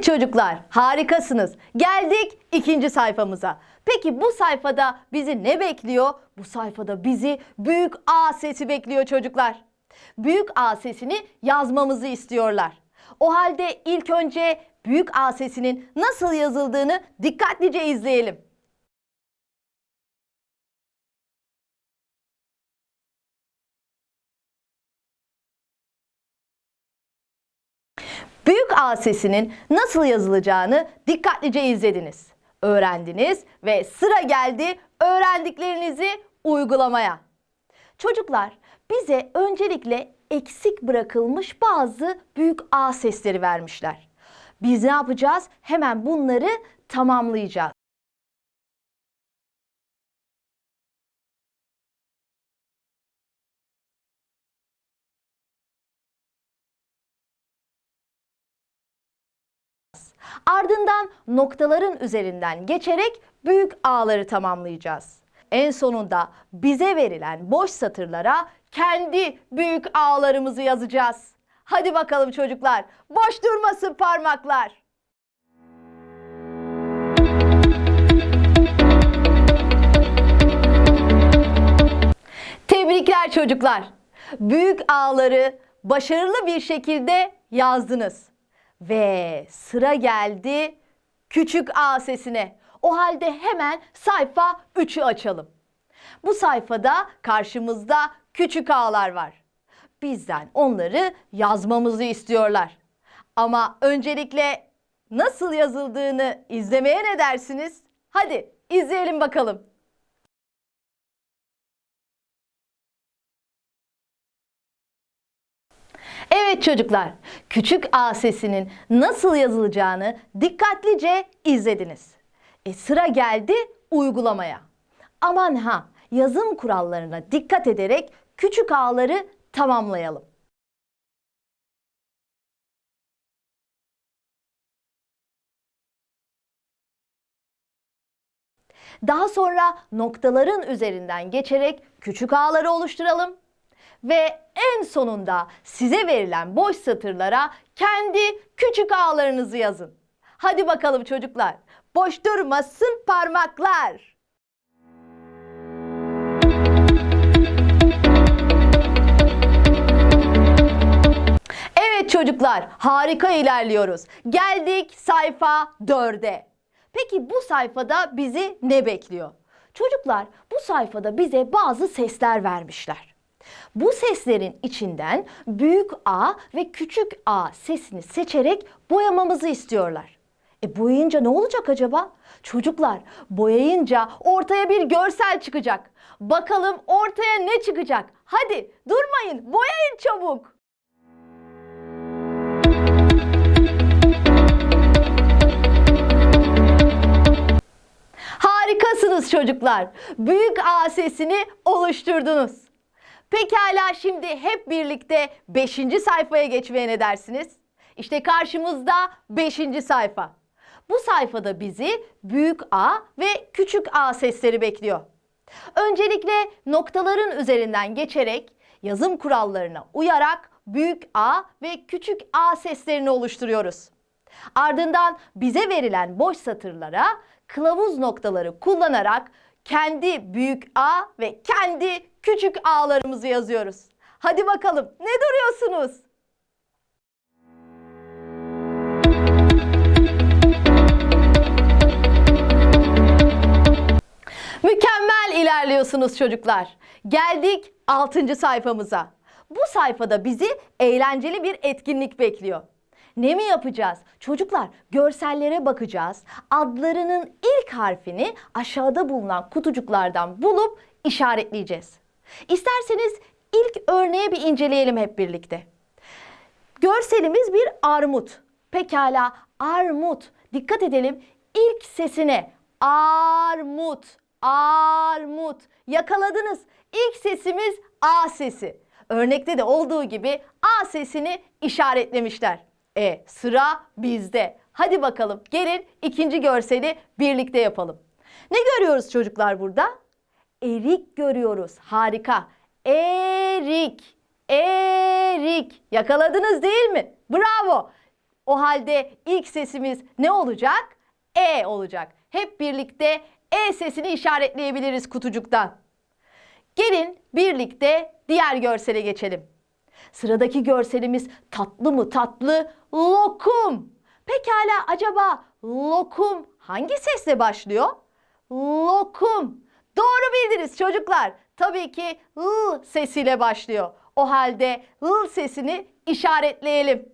Evet çocuklar, harikasınız. Geldik ikinci sayfamıza. Peki bu sayfada bizi ne bekliyor? Bu sayfada bizi büyük A sesi bekliyor çocuklar. Büyük A sesini yazmamızı istiyorlar. O halde ilk önce büyük A sesinin nasıl yazıldığını dikkatlice izleyelim. Büyük A sesinin nasıl yazılacağını dikkatlice izlediniz, öğrendiniz ve sıra geldi öğrendiklerinizi uygulamaya. Çocuklar bize öncelikle eksik bırakılmış bazı büyük A sesleri vermişler. Biz ne yapacağız? Hemen bunları tamamlayacağız. Ardından noktaların üzerinden geçerek büyük A'ları tamamlayacağız. En sonunda bize verilen boş satırlara kendi büyük A'larımızı yazacağız. Hadi bakalım çocuklar, boş durmasın parmaklar. Tebrikler çocuklar. Büyük A'ları başarılı bir şekilde yazdınız. Ve sıra geldi küçük A sesine. O halde hemen sayfa 3'ü açalım. Bu sayfada karşımızda küçük A'lar var. Bizden onları yazmamızı istiyorlar. Ama öncelikle nasıl yazıldığını izlemeye ne dersiniz? Hadi izleyelim bakalım. Evet çocuklar, küçük A sesinin nasıl yazılacağını dikkatlice izlediniz. E, sıra geldi uygulamaya. Aman ha, yazım kurallarına dikkat ederek küçük A'ları tamamlayalım. Daha sonra noktaların üzerinden geçerek küçük A'ları oluşturalım. Ve en sonunda size verilen boş satırlara kendi küçük ağlarınızı yazın. Hadi bakalım çocuklar. Boş durmasın parmaklar. Evet çocuklar, harika ilerliyoruz. Geldik sayfa 4'e. Peki bu sayfada bizi ne bekliyor? Çocuklar, bu sayfada bize bazı sesler vermişler. Bu seslerin içinden büyük A ve küçük A sesini seçerek boyamamızı istiyorlar. E boyayınca ne olacak acaba? Çocuklar boyayınca ortaya bir görsel çıkacak. Bakalım ortaya ne çıkacak? Hadi durmayın boyayın çabuk. Harikasınız çocuklar. Büyük A sesini oluşturdunuz. Pekala şimdi hep birlikte 5. sayfaya geçmeye ne dersiniz? İşte karşımızda 5. sayfa. Bu sayfada bizi büyük A ve küçük A sesleri bekliyor. Öncelikle noktaların üzerinden geçerek yazım kurallarına uyarak büyük A ve küçük A seslerini oluşturuyoruz. Ardından bize verilen boş satırlara kılavuz noktaları kullanarak kendi büyük A ve kendi küçük A'larımızı yazıyoruz. Hadi bakalım ne duruyorsunuz? Mükemmel ilerliyorsunuz çocuklar. Geldik 6. sayfamıza. Bu sayfada bizi eğlenceli bir etkinlik bekliyor. Ne mi yapacağız? Çocuklar görsellere bakacağız. Adlarının ilk harfini aşağıda bulunan kutucuklardan bulup işaretleyeceğiz. İsterseniz ilk örneği bir inceleyelim hep birlikte. Görselimiz bir armut. Pekala armut. Dikkat edelim ilk sesine armut, armut. Yakaladınız. İlk sesimiz A sesi. Örnekte de olduğu gibi A sesini işaretlemişler. E sıra bizde. Hadi bakalım gelin ikinci görseli birlikte yapalım. Ne görüyoruz çocuklar burada? Erik görüyoruz. Harika. Erik. Erik. Yakaladınız değil mi? Bravo. O halde ilk sesimiz ne olacak? E olacak. Hep birlikte E sesini işaretleyebiliriz kutucuktan. Gelin birlikte diğer görsele geçelim. Sıradaki görselimiz tatlı mı tatlı? Lokum. Pekala acaba lokum hangi sesle başlıyor? Lokum. Doğru bildiniz çocuklar. Tabii ki l sesiyle başlıyor. O halde l sesini işaretleyelim.